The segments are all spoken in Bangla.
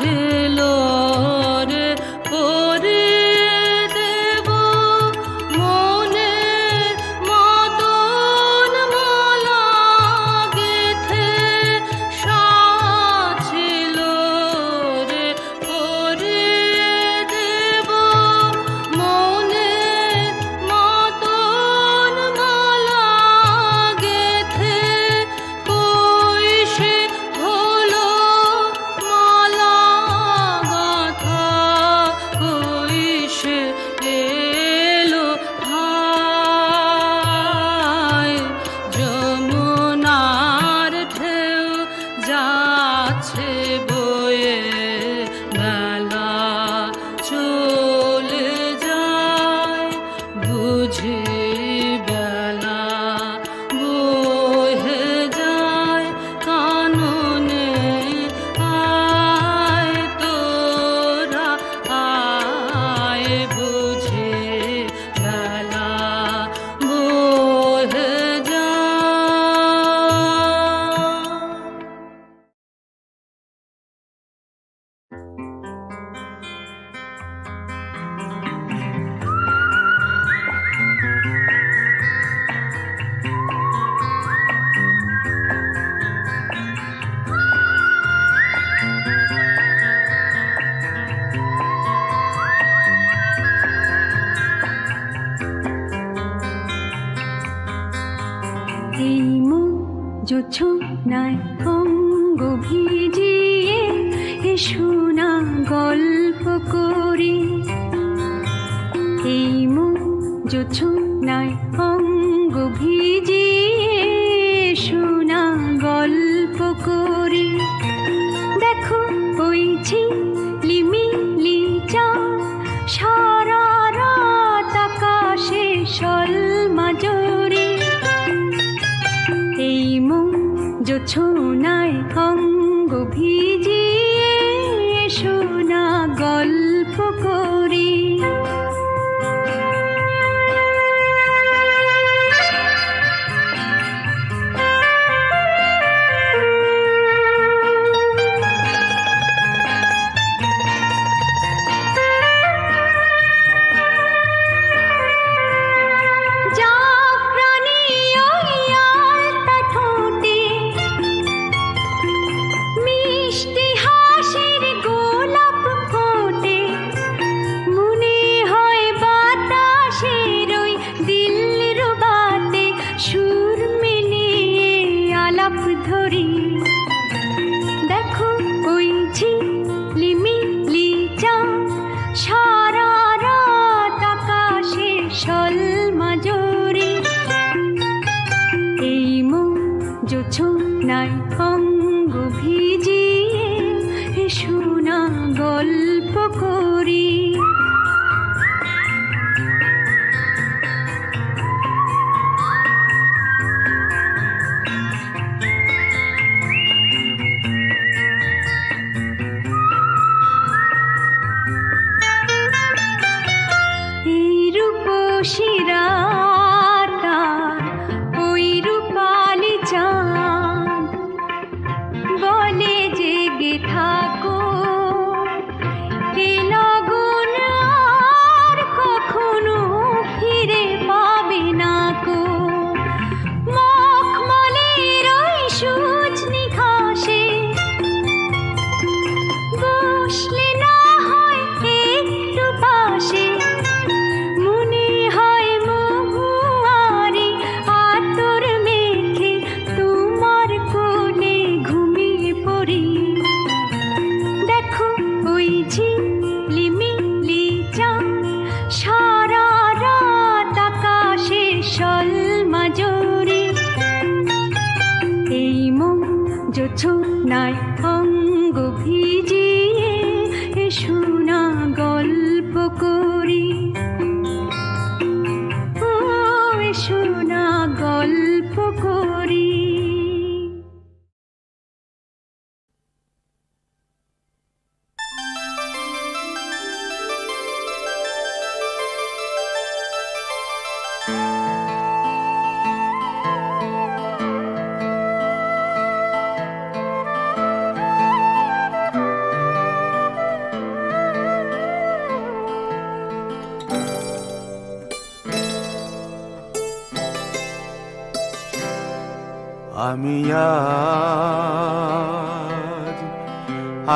ছিল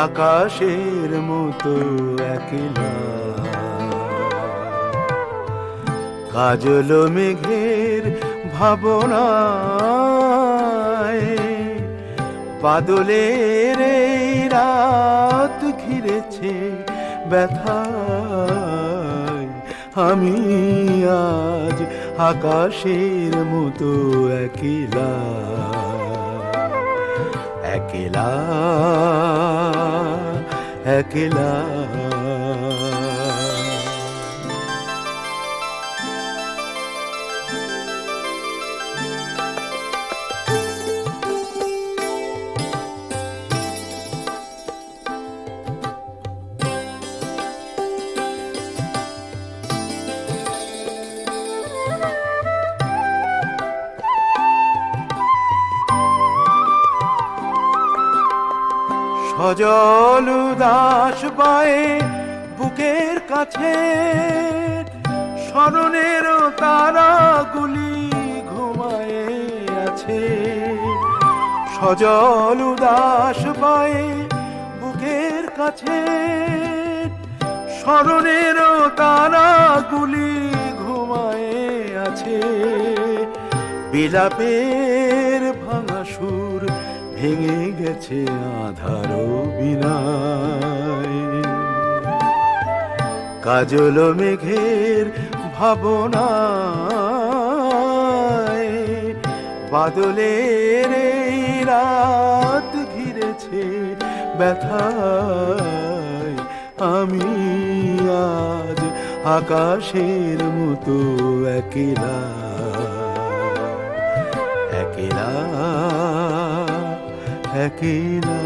আকাশের মতো একলা। কাজল মেঘের ভাবনায় বাদলের রাত ঘিরেছে ব্যথায়। আমি আজ আকাশের মতো একলা। একলা একলা। সজল উদাস পায়ে বুকের কাছে, স্মরণের তারাগুলি ঘুমায়ে আছে। সজল উদাস পায়ে বুকের কাছে, স্মরণের তারাগুলি ঘুমায়ে আছে। বিলাপের ভেঙে গেছে আধার বিনায় কাজল মেঘের ভাবনা বাদলের রাত ঘিরেছে ব্যথায়। আমি আজ আকাশের মতো একলা একলা একলা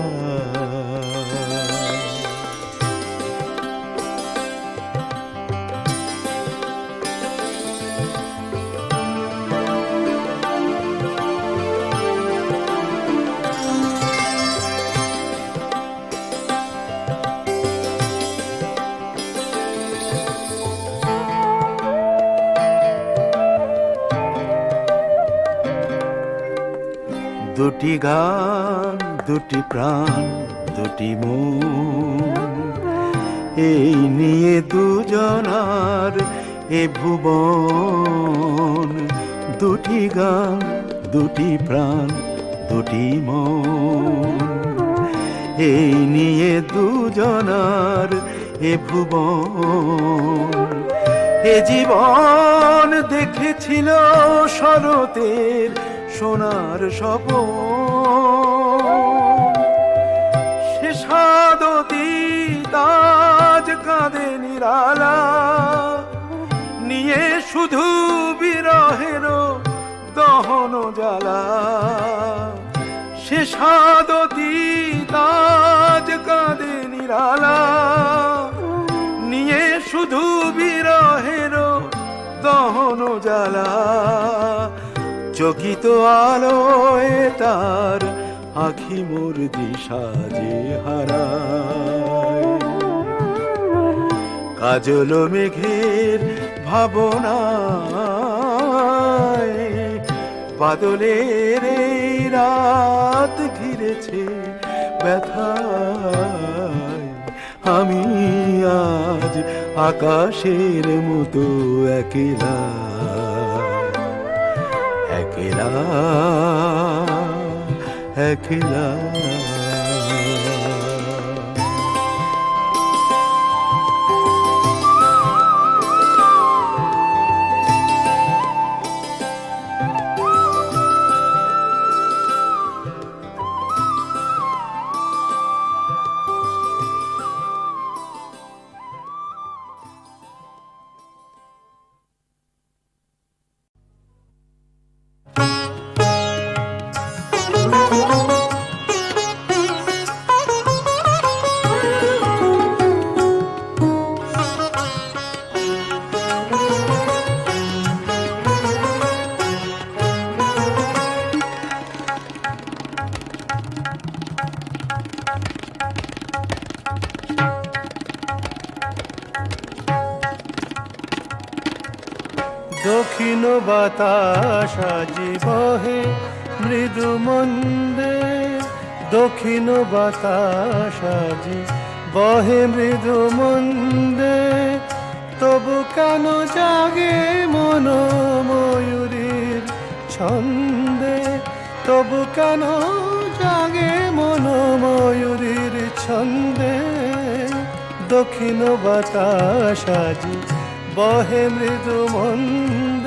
দুটি গান দুটি প্রাণ, দুটি মন। এই নিয়ে দুজনার এ ভুবন। দুটি গান, দুটি প্রাণ, দুটি মন। এই নিয়ে দুজনার এ ভুবন। এ জীবন দেখেছিল শরতের সোনার স্বপন। নিরালা নিয়ে শুধু বিরহের দহন জ্বালা। সে সাদতি তাজ কাঁদে নিরালা। নিয়ে শুধু বিরহের দহন জ্বালা। চকিত আলোয় তার আখি মোর দিশা যে হারায়। কাজল মেঘের ভাবনায় বাদলের রাত ঘিরেছে ব্যথায়। আমি আজ আকাশের মতো একলা একলা একলা। বাতাস আজি বহে মৃদু মন্দে দক্ষিণ বাতাস আজি বহে মৃদু মন্দে। তবু কেন জাগে মন ময়ূরীর ছন্দে? তবু কেন জাগে মন ময়ূরীর ছন্দে? দক্ষিণ বাতাস আজি বহে মৃদু মন্দে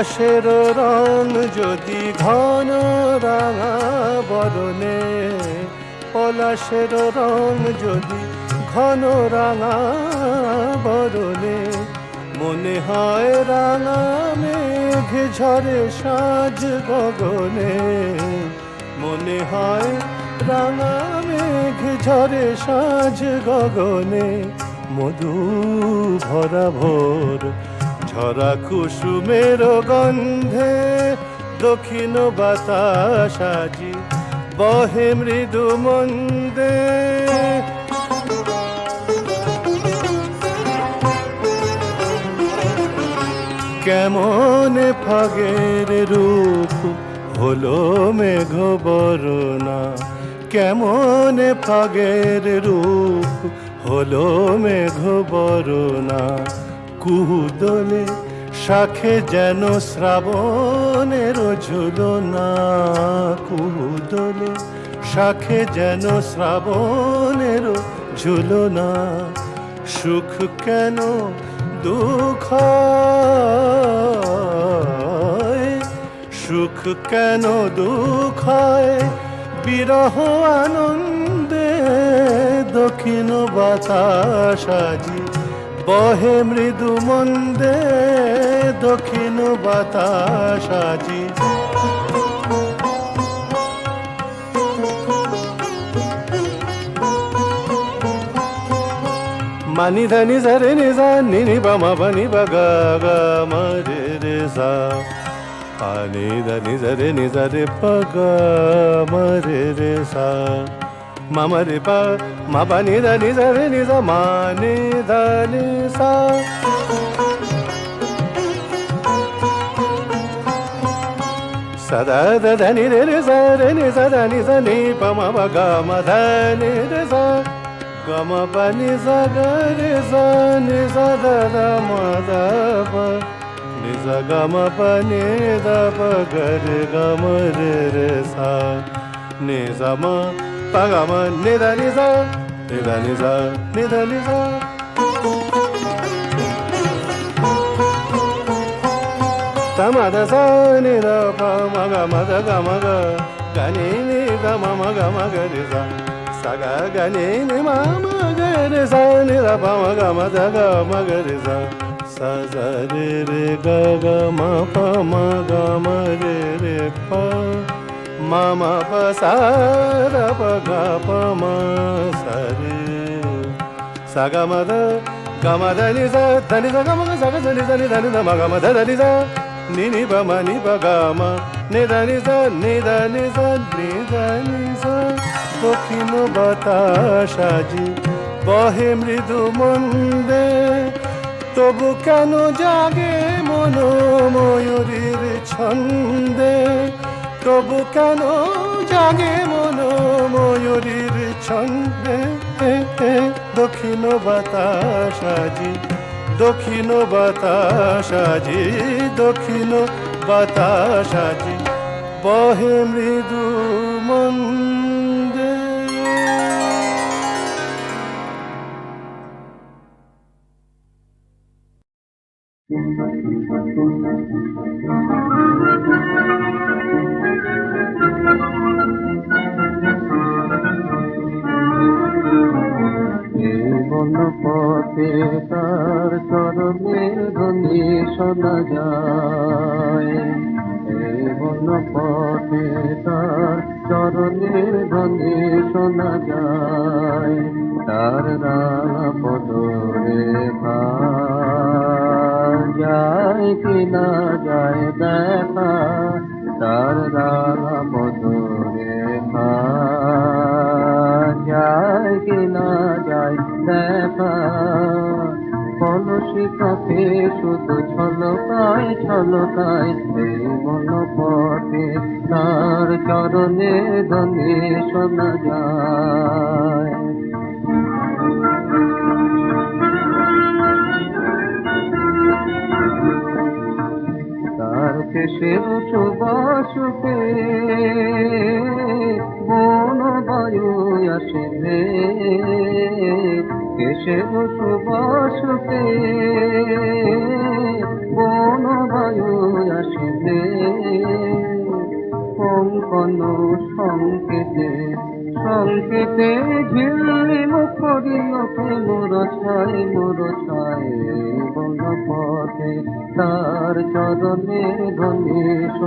পলাশের রং যদি ঘন রাঙা বরণে, পলাশের রং যদি ঘন রাঙা বরণে, মনে হয় রাঙা মেঘ ঝরে সাজ গগনে, মনে হয় রাঙা মেঘ ঝরে সাজ গগনে, মধু ভরা ভোর ঝরা কুসুমের গন্ধে দক্ষিণ বাতাস আজি বহে মৃদু মন্দে। কেমন ফাগের রূপ হলো মেঘ বরণা। কেমন ফাগের রূপ হলো মেঘ বরণা। কুদলে শাখে যেন শ্রাবণের ঝুলনা। কুদলে শাখে যেন শ্রাবণের ঝুলনা। সুখ কেন দুঃখ? সুখ কেন দুঃখ? বিরহ আনন্দে দক্ষিণ বাতাস আজি বহে মৃদু মন্দে দক্ষিণ বাতাস আজি। মানি ধানি সারে নি সা নি নি পা মা পা নি পা গা গা মা রে সা পা নি ধানি সারে নি সারে পা গা মা রে সা মা মা রে পা మప నిద నిద నిద మా నిద నిసా. సదా దని ని సని సదని సని పమ గమ ధని స గమ పని స. గరి సని సద మద ని స గమ పని ద ప. గరి గమ రే సా. ని సమ 巴嘎玛，尼达尼萨，尼达尼萨，尼达尼萨。萨玛达萨，尼达巴玛嘎玛达嘎玛嘎，嘎尼尼达玛玛嘎玛嘎尼萨，萨嘎嘎尼尼玛玛嘎尼萨，尼达巴玛嘎玛达嘎玛嘎尼萨，萨萨尼尼嘎嘎玛帕玛嘎玛尼尼萨。Ni da ni da ma ga ma da da ni sa ni ni ba ma ni ba ga ma ni da ni sa ni da sa ni da ni sa দক্ষিণ বাতাস আজি বহে মৃদু মন্দে তবু কেন জাগে মন ময়ূরীর ছন্দে তবু কেন জাগে মন ময়ূরীর ছন্দে? দক্ষিণ বাতাসাজি দক্ষিণ বাতাস আজি, দক্ষিণ বাতাস আজি। বহে মৃদু না যায়। এই বন্য পথে তার চরণের গন্ধে শোনা যায়। তার রাঙা পদরে যায় কি না যায় দেখা। তার রাঙা পদরে যায় কি না যায় দেখা। বসে থাকে শুধু ছলকায় ছলকায় মন পথে তার চরণে ধনে শোনা যায়। তার শেষের সুবাসুকে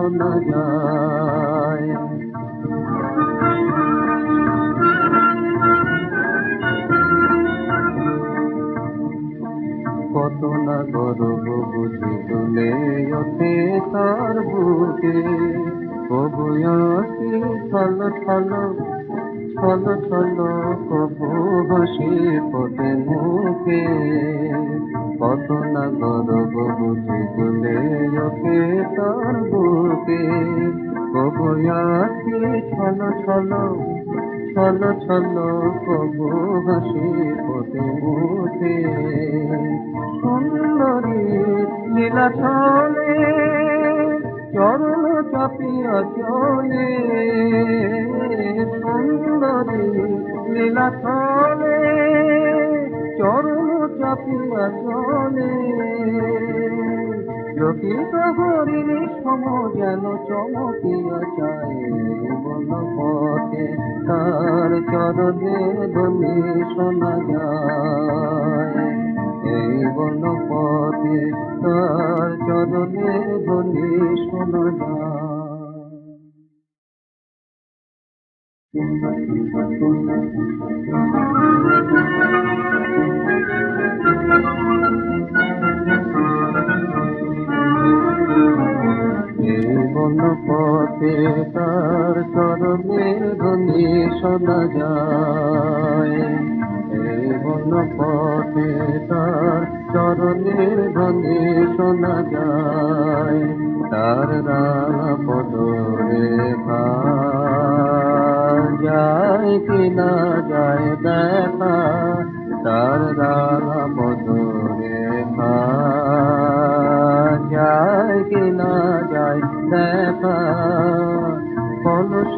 শোনা যায় কত না গর্ব বুঝি তুলে তার বুকে। হাসি পথে মুখে সুন্দরী লীলা চলে চরণ চাপিয়া চলে। সুন্দরী লীলা চরণ চাপিয়া চলে। লোকিত হরিণী সম যেন চমকিয়া চায় বন পথে তার চরণে ধ্বনি শোনা যায়। এই বন পথে তার চরণে ধ্বনি শোনা যায়। এই পথে তার চরণে ধ্বনি শোনা যায়। এই বন পথে তার চরণে ধ্বনি শোনা যায়। তার রাঙা পদরে যায় কি না যায় দেখা, তার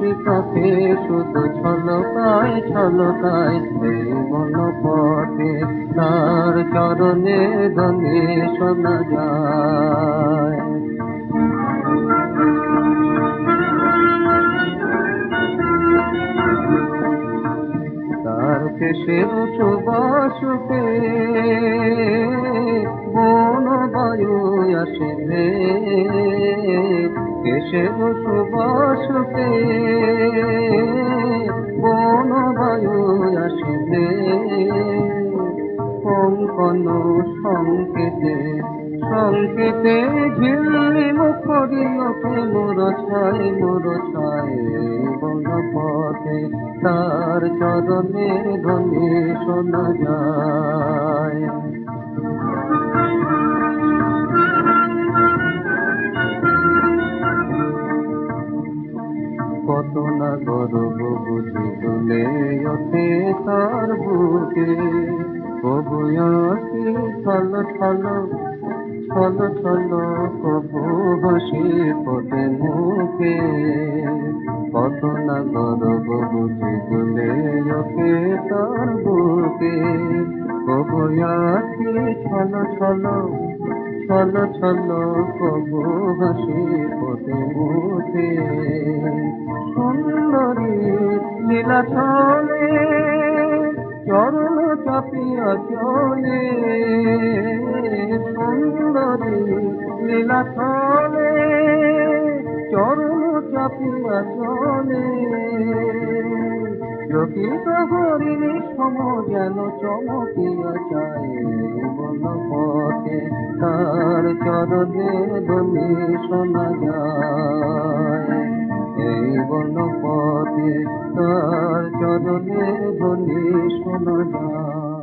কলসি পথে শুধু ছলকায় ছলকায় এই মন পথে তার চরণে ধ্বনি শোনা যায়। তার কেশের সুবাসুকে কেশের সুবাসুকে বন বায়ু আসিলে কঙ্কন সংকেতে সংকেতে ঝিল্লি মুখরি ওঠে মোর ছাই মোর ছাই পথে তার চরণে ধ্বনি শোনা যায়। কত না গর্ব বুঝি তুলে ওঠে তার বুকে। কবু আসি ছল ছল ছল ছল, কবু হাসি পথে মুখে। কত না গর্ব বুঝি তুলে ওঠে তার বুকে। কবু আসি ছল ছল ছল ছল কবু হাসি পথে মুখে সুন্দরী লীলা চলে চরণ চাপিয়া চলে। সুন্দরী লীলা চলে চরণ চাপিয়া চলে। লোকিত হরিণী সম যেন চমকিয়া চায় বন পথে তার চরণের ধ্বনি শোনা যায়। এই বন পথে তার চরণের ধ্বনি শোনা যায়।